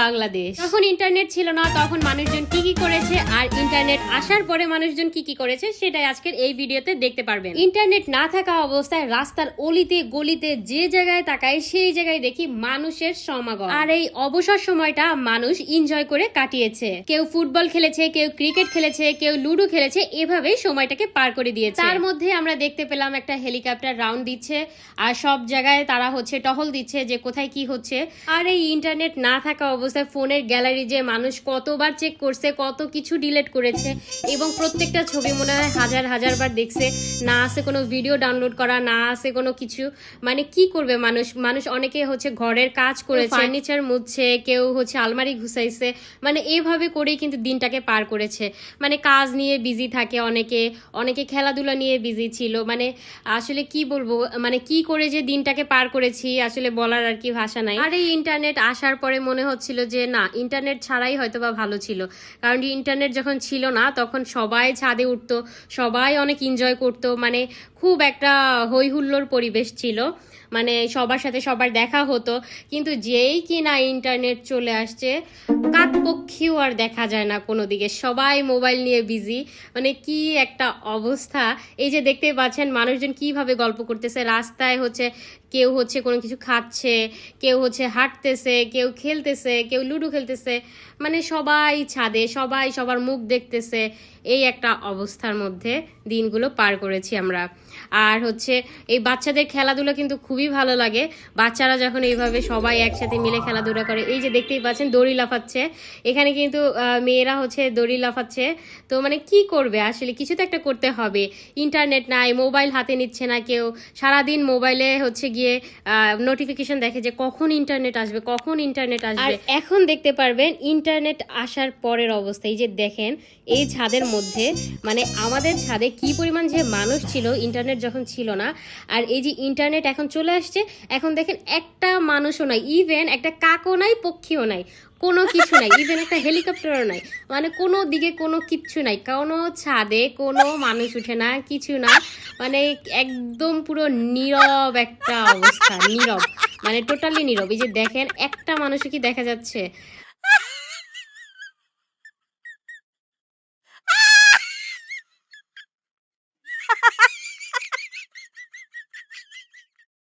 বাংলাদেশ। তখন ইন্টারনেট ছিল না তখন মানুষজন কি কি করেছে আর ইন্টারনেট আসার পরে মানুষজন কি কি করেছে সেটাই আজকের এই ভিডিওতে দেখতে পারবেন। ইন্টারনেট না থাকা অবস্থায় রাস্তার অলিতে গলিতে যে জায়গায় তাকাই সেই জায়গায় দেখি মানুষের সমাগম। আর এই অবসর সময়টা মানুষ এনজয় করে কাটিয়েছে। কেউ ফুটবল খেলেছে কেউ ক্রিকেট খেলেছে কেউ লুডো খেলেছে এভাবেই সময়টাকে পার করে দিয়েছে। তার মধ্যে আমরা দেখতে পেলাম একটা হেলিকপ্টার রাউন্ড দিচ্ছে আর সব জায়গায় তারা হচ্ছে টহল দিচ্ছে যে কোথায় কি হচ্ছে। আর এই ইন্টারনেট না থাকা অবস্থায় ফোনের গ্যালারি যে মানুষ কতবার চেক করছে কত কিছু ডিলিট করেছে এবং প্রত্যেকটা ছবি মনে হয় হাজার হাজার বার দেখছে। না আছে কোনো ভিডিও ডাউনলোড করা না আছে কোনো কিছু। মানে কি করবে মানুষ? মানুষ অনেকে হচ্ছে ঘরের কাজ করেছে ফার্নিচার মুছছে কেউ হচ্ছে আলমারি ঘুষাইছে। মানে এইভাবে করেই কিন্তু দিনটাকে পার করেছে। মানে কাজ নিয়ে বিজি থাকে অনেকে অনেকে খেলাধুলা নিয়ে বিজি ছিল। মানে আসলে কি বলব? মানে কি করে যে দিনটাকে পার করেছি আসলে বলার আর কি ভাষা নাই। আর এই ইন্টারনেট আসার পরে মনে হচ্ছিল যে, না ইন্টারনেট ছাড়াই হয়তো বা ভালো ছিল। কারণ ইন্টারনেট যখন ছিল না, তখন সবাই ছাদে উঠতো, সবাই অনেক এনজয় করতো। মানে খুব একটা হই হুল্লোড় পরিবেশ ছিল। মানে সবার সাথে সবার দেখা হতো, কিন্তু যেই কি না ইন্টারনেট চলে আসছে, কাক পক্ষীও আর দেখা যায় না কোনো দিকে সবাই মোবাইল নিয়ে বিজি মানে কি একটা অবস্থা। এই যে দেখতে পাচ্ছেন, মানুষজন কীভাবে গল্প করতেছে। রাস্তায় হচ্ছে কেউ হচ্ছে কোনো কিছু খাচ্ছে, কেউ হচ্ছে হাঁটতেছে, কেউ খেলতেছে, কেউ লুডো খেলতেছে। মানে সবাই ছাদে, সবাই সবার মুখ দেখতেছে। এই একটা অবস্থার মধ্যে দিনগুলো পার করেছি আমরা। আর হচ্ছে এই বাচ্চাদের খেলাধুলা কিন্তু খুবই ভালো লাগে। বাচ্চারা যখন এইভাবে সবাই একসাথে মিলে খেলাধুলা করে এই যে দেখতেই পাচ্ছেন দড়ি লাফাচ্ছে। এখানে কিন্তু মেয়েরা হচ্ছে দড়ি লাফাচ্ছে। তো মানে কি করবে? আসলে কিছু তো একটা করতে হবে। ইন্টারনেট নাই মোবাইল হাতে নিচ্ছে না কেউ। সারাদিন মোবাইলে হচ্ছে গিয়ে নোটিফিকেশন দেখে যে কখন ইন্টারনেট আসবে কখন ইন্টারনেট আসবে। আর এখন দেখতে পারবেন ইন্টারনেট আসার পরের অবস্থা। এই যে দেখেন এই ছাদের মধ্যে মানে আমাদের ছাদে কি পরিমাণ যে মানুষ ছিল ইন্টারনেট যখন ছিল না, আর এই যে ইন্টারনেট এখন চলে আসছে, এখন দেখেন একটা মানুষও নাই ইভেন একটা কাকও নাই, পক্ষীও নাই, কোনো কিছু নাই ইভেন একটা হেলিকপ্টারও নাই মানে কোনো দিকে কোনো কিচ্ছু নাই, কোনো ছাদে কোনো মানুষ উঠে না, কিছু না মানে একদম পুরো নীরব একটা অবস্থা, নীরব মানে টোটালি নীরব, এই যে দেখেন একটা মানুষও কি দেখা যাচ্ছে?